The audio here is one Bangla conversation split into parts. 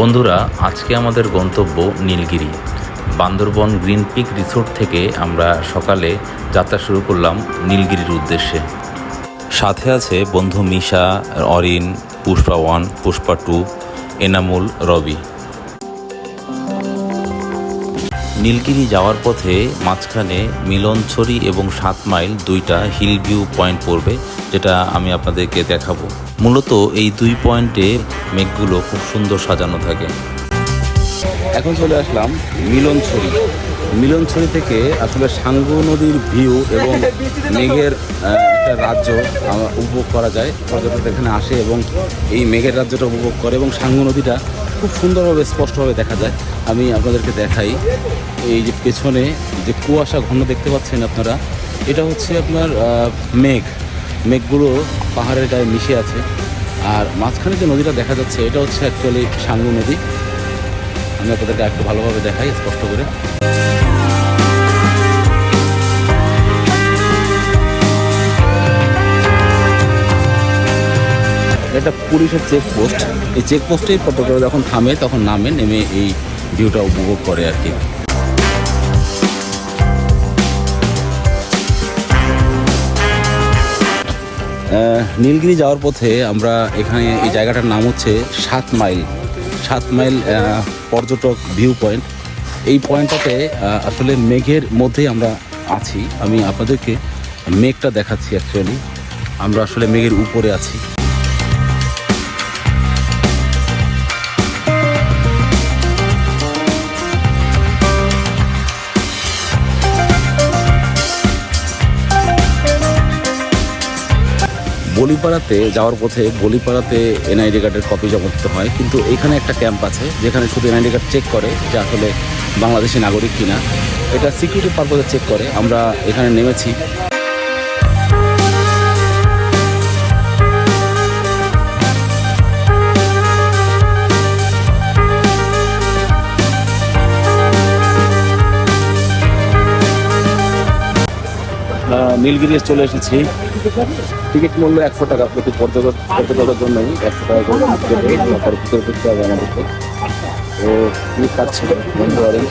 বন্ধুরা, আজকে আমাদের গন্তব্য Nilgiri. Bandarban green peak resort থেকে আমরা সকালে যাত্রা শুরু করলাম নীলগিরির উদ্দেশ্যে। সাথে আছে বন্ধু মিশা, অরিন, পুষ্পা ওয়ান, পুষ্পা টু, এনামুল, রবি। নীলগিরি যাওয়ার পথে মাঝখানে মিলনছড়ি এবং সাত মাইল দুইটা হিল ভিউ পয়েন্ট পড়বে, যেটা আমি আপনাদেরকে দেখাবো। মূলত এই দুই পয়েন্টে মেঘগুলো খুব সুন্দর সাজানো থাকে। এখন চলে আসলাম মিলনছড়ি। মিলনছড়ি থেকে আসলে সাঙ্গু নদীর ভিউ এবং মেঘের একটা রাজ্য উপভোগ করা যায়। পর্যটক এখানে আসে এবং এই মেঘের রাজ্যটা উপভোগ করে এবং সাঙ্গু নদীটা খুব সুন্দরভাবে, স্পষ্টভাবে দেখা যায়। আমি আপনাদেরকে দেখাই এই যে পেছনে যে কুয়াশা ঘন দেখতে পাচ্ছেন আপনারা, এটা হচ্ছে আপনার মেঘ। মেঘগুলো পাহাড়ের গায়ে মিশে আছে। আর মাঝখানে যে নদীটা দেখা যাচ্ছে, এটা হচ্ছে অ্যাকচুয়ালি সাঙ্গু নদী। আমি আপনাদেরকে একটু ভালোভাবে দেখাই, স্পষ্ট করে। এটা পুলিশের চেকপোস্ট এই চেকপোস্টেই পর্যটকরা যখন থামে, তখন নামে, নেমে এই ভিউটা উপভোগ করে আর কি। নীলগিরি যাওয়ার পথে আমরা এখানে এই জায়গাটার নাম হচ্ছে সাত মাইল। সাত মাইল পর্যটক ভিউ পয়েন্ট। এই পয়েন্টটাতে আসলে মেঘের মধ্যেই আমরা আছি। আমি আপনাদেরকে মেঘটা দেখাচ্ছি অ্যাকচুয়ালি আমরা আসলে মেঘের উপরে আছি। বলিপাড়াতে, যাওয়ার পথে বলিপাড়াতে এনআইডি কার্ডের কপি জমা দিতে হয়। কিন্তু এখানে একটা ক্যাম্প আছে, যেখানে শুধু এনআইডি কার্ড চেক করে যে আসলে বাংলাদেশি নাগরিক কিনা। এটা সিকিউরিটি পারপোজে চেক করে। আমরা এখানে নেমেছি। নীলগিরি চলে এসেছি। টিকিট মূল্য একশো টাকা প্রতি পর্যটক পর্যটকের জন্যই একশো টাকা করে টিকিট ভিতরে ঢুকতে হবে আমাদেরকে। তো কি কাটছে বন্ধু পারেন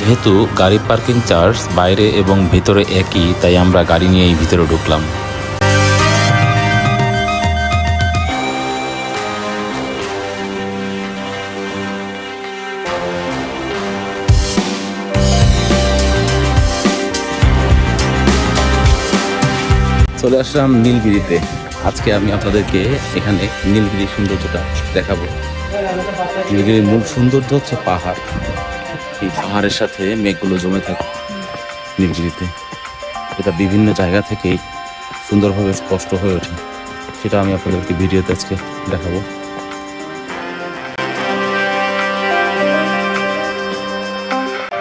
যেহেতু গাড়ি পার্কিং চার্জ বাইরে এবং ভিতরে একই তাই আমরা গাড়ি নিয়েই ভিতরে ঢুকলাম। চলে আসলাম নীলগিরিতে। আজকে আমি আপনাদেরকে এখানে নীলগিরির সৌন্দর্যটা দেখাবো। নীলগিরির মূল সৌন্দর্য হচ্ছে পাহাড়। এই পাহাড়ের সাথে মেঘগুলো জমে থাকে নীলগিরিতে। এটা বিভিন্ন জায়গা থেকেই সুন্দরভাবে স্পষ্ট হয়ে ওঠে। সেটা আমি আপনাদেরকে ভিডিওতে আজকে দেখাবো।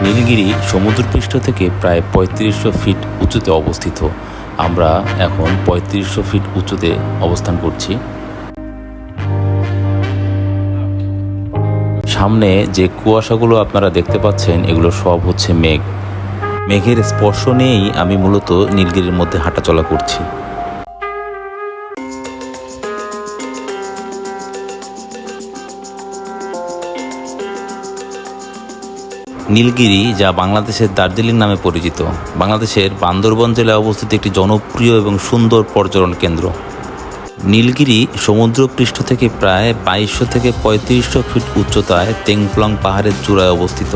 নীলগিরি সমুদ্রপৃষ্ঠ থেকে প্রায় পঁয়ত্রিশশো ফিট উঁচুতে অবস্থিত। আমরা এখন পঁয়ত্রিশশো ফিট উঁচুতে অবস্থান করছি। সামনে যে কুয়াশাগুলো আপনারা দেখতে পাচ্ছেন, এগুলো সব হচ্ছে মেঘ। মেঘের স্পর্শ নিয়েই আমি মূলত নীলগিরির মধ্যে হাঁটাচলা করছি। নীলগিরি, যা বাংলাদেশের দার্জিলিং নামে পরিচিত। বাংলাদেশের বান্দরবন জেলায় অবস্থিত একটি জনপ্রিয় এবং সুন্দর পর্যটন কেন্দ্র। নীলগিরি সমুদ্রপৃষ্ঠ থেকে প্রায় বাইশশো থেকে পঁয়ত্রিশশো ফিট উচ্চতায় তেংপ্লং পাহাড়ের চূড়ায় অবস্থিত।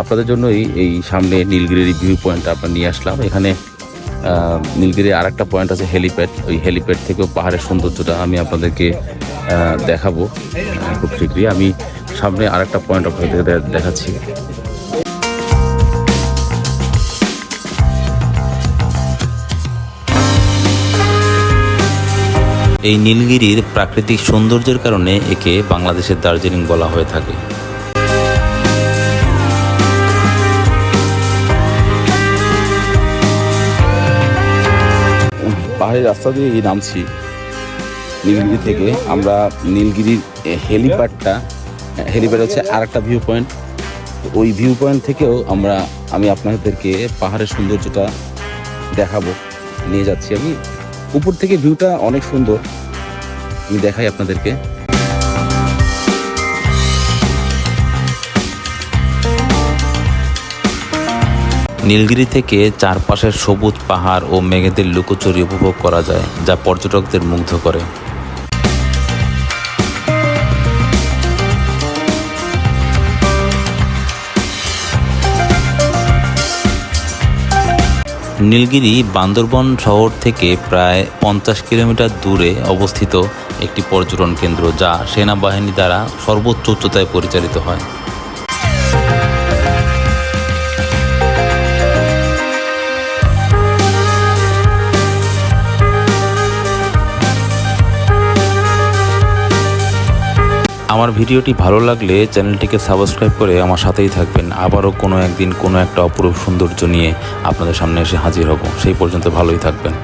আপনাদের জন্যই এই সামনে নীলগিরির ভিউ পয়েন্ট আপনার নিয়ে আসলাম। এখানে নীলগিরির আর একটা পয়েন্ট আছে হেলিপ্যাড ওই হেলিপ্যাড থেকেও পাহাড়ের সৌন্দর্যটা আমি আপনাদেরকে দেখাবো খুব শীঘ্রই। আমি সামনে আর একটা পয়েন্ট আপনাদেরকে দেখাচ্ছি। এই নীলগিরির প্রাকৃতিক সৌন্দর্যের কারণে একে বাংলাদেশের দার্জিলিং বলা হয়ে থাকে। পাহাড়ের রাস্তা দিয়ে নামছি। নীলগিরি থেকে আমরা নীলগিরির হেলিপ্যাডটা, হেলিপ্যাড হচ্ছে আর একটা ভিউ পয়েন্ট ওই ভিউ পয়েন্ট থেকেও আমরা, আমি আপনাদেরকে পাহাড়ের সৌন্দর্যটা দেখাবো। নিয়ে যাচ্ছি আমি। উপর থেকে ভিউটা অনেক সুন্দর। আমি দেখাই আপনাদেরকে। নীলগিরি থেকে চারপাশের সবুজ পাহাড় ও মেঘেদের লুকোচুরি উপভোগ করা যায়, যা পর্যটকদের মুগ্ধ করে। নীলগিরি বান্দরবন শহর থেকে প্রায় পঞ্চাশ কিলোমিটার দূরে অবস্থিত একটি পর্যটন কেন্দ্র, যা সেনাবাহিনী দ্বারা সর্বোচ্চ উচ্চতায় পরিচালিত হয়। আমার ভিডিওটি ভালো লাগলে চ্যানেলটিকে সাবস্ক্রাইব করে আমার সাথেই থাকবেন। আবারও কোনো একদিন কোনো একটা অপরূপ সৌন্দর্য নিয়ে আপনাদের সামনে এসে হাজির হব। সেই পর্যন্ত ভালোই থাকবেন।